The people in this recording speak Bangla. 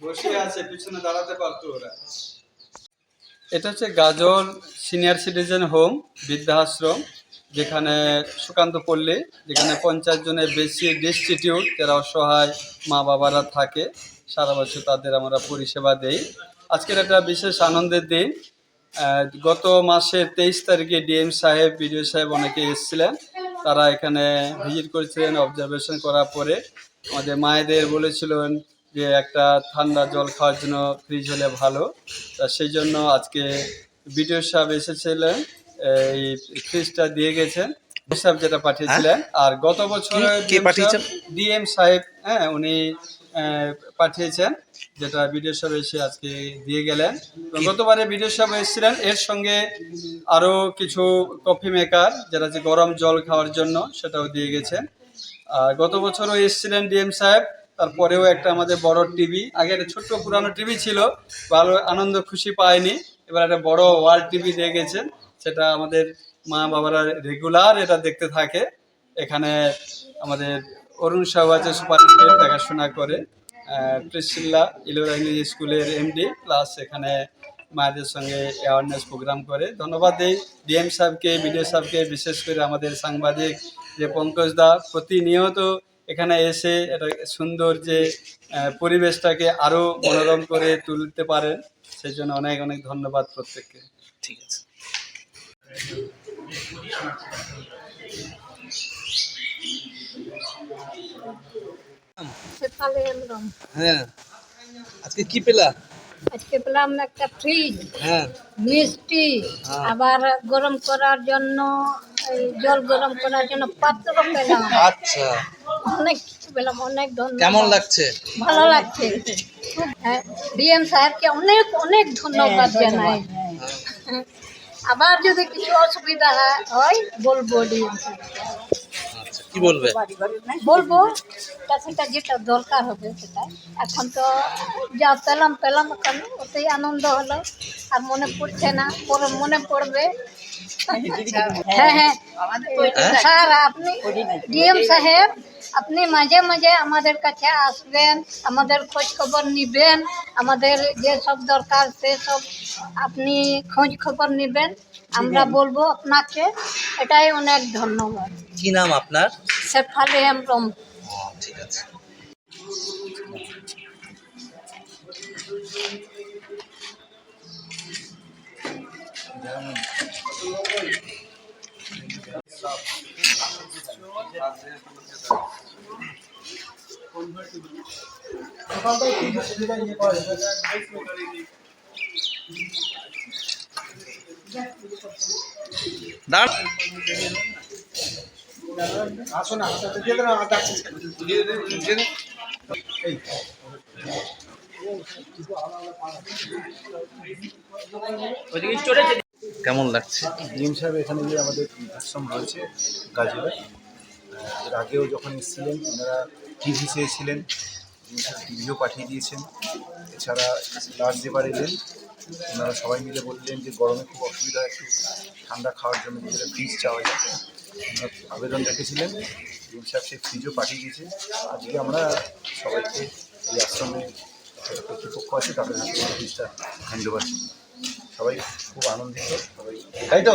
বসে আছে, পিছনে দাঁড়াতে এটা হচ্ছে গাজল সিনিয়র সিটিজেন হোম, বৃদ্ধাশ্রম, যেখানে সুকান্ত পল্লী, যেখানে পঞ্চাশ জনের বেশি ডিস্টিটিউট যারা অসহায় মা বাবারা থাকে, সারা বছর তাদের আমরা পরিষেবা দেই। আজকের একটা বিশেষ আনন্দের দিন। গত মাসের তেইশ তারিখে ডিএম সাহেব, বিডিও সাহেব অনেকে এসেছিলেন। তারা এখানে ভিজিট করেছিলেন অবজারভেশন করার পরে। আমাদের মায়েদের বলেছিলেন যে একটা ঠান্ডা জল খাওয়ার জন্য ফ্রিজ হলে ভালো। তা সেই জন্য আজকে বিডিও সাহেব এসেছিলেন এই ফ্রিজটা দিয়ে গেছেন। সাহেব যেটা পাঠিয়েছিলেন আর গত বছর? ডিএম সাহেব হ্যাঁ উনি পাঠিয়েছেন যেটা বিডিও সাহেব এসে আজকে দিয়ে গেলেন। গতবারে বিডিও সাহেব এসেছিলেন এর সঙ্গে আরও কিছু কফি মেকার যেটা হচ্ছে গরম জল খাওয়ার জন্য সেটাও দিয়ে গেছেন। আর গত বছরও এসেছিলেন ডিএম সাহেব তারপরেও একটা আমাদের বড় টিভি আগে একটা ছোট্ট পুরানো টিভি ছিল, ভালো আনন্দ খুশি পায়নি, এবার একটা বড় ওয়াল টিভি দিয়ে গেছেন, সেটা আমাদের মা বাবারা রেগুলার এটা দেখতে থাকে, এখানে আমাদের অরুণ সাহু আছে সুপারিনটেন্ডেন্ট দেখাশোনা করে প্রিসিল্লা ইলোরা ইংলিশ স্কুলের এমডি প্লাস এখানে মায়েদের সঙ্গে অ্যাওয়ারনেস প্রোগ্রাম করে, ধন্যবাদ দিই ডিএম সাহেবকে বিডিও সাহেবকে বিশেষ করে আমাদের সাংবাদিক যে পঙ্কজ দা, প্রতিনিয়ত এখানে এসে এটা সুন্দর যে পরিবেশটাকে আরও মনোরম করে তুলতে পারেন সেই জন্য অনেক অনেক ধন্যবাদ প্রত্যেককে। ঠিক আছে। হ্যাঁ। আজকে কি পেলা? আজকে পেলাম একটা ফ্রিজ। হ্যাঁ। মিষ্টি। হ্যাঁ। আবার গরম করার জন্য জল গরম করার জন্য পাত্র পেলাম আচ্ছা। অনেক কিছু পেলাম অনেক ধন্যবাদ। কেমন লাগছে? ভালো লাগছে। ডিএম সাহেবকে অনেক অনেক ধন্যবাদ জানাই। আবার যদি কিছু অসুবিধা হয়- হয় বলব ডিএম আচ্ছা কি বলবে? বলব তা সেটা যেটা দরকার হবে সেটা। এখন তো যা পেলাম পেলাম এখন ওতেই আনন্দ হলো। আর মনে পড়ছে না পরে মনে পড়বে। হ্যাঁ হ্যাঁ স্যার আপনি ডিএম সাহেব আপনি মাঝে মাঝে আমাদের কাছে আসবেন আমাদের খোঁজ খবর নিবেন আমাদের যে সব দরকার সেসব আপনি খোঁজ খবর নেবেন। আমরা বলব আপনাকে এটাই অনেক ধন্যবাদ। কি নাম আপনার? শেফালি হেমব্রম। ঠিক আছে। সকালটায় কি সুবিধা ইয়ে করা যাবে কেমন লাগছে? ডিএম সাহেব এখানে যে আমাদের আশ্রম রয়েছে গাজীপুরে। এর আগেও যখন এসেছিলেন, ওনারা টিভি চেয়েছিলেন টিভিও পাঠিয়ে দিয়েছেন। এছাড়া লাস্ট যেবার এলেন। ওনারা সবাই মিলে বললেন যে, গরমে খুব অসুবিধা, একটু ঠান্ডা খাওয়ার জন্য যেটা ফ্রিজ চাওয়া যায়। আবেদন রেখেছিলেন। ডিএম সাহেব সেই ফ্রিজও পাঠিয়ে দিয়েছে। আজকে আমরা সবাইকে এই আশ্রমে কর্তৃপক্ষ আছে, তাদের হাতে ফ্রিজটা হ্যান্ড ওভার সবাই খুব আনন্দিত। সবাই তাই তো?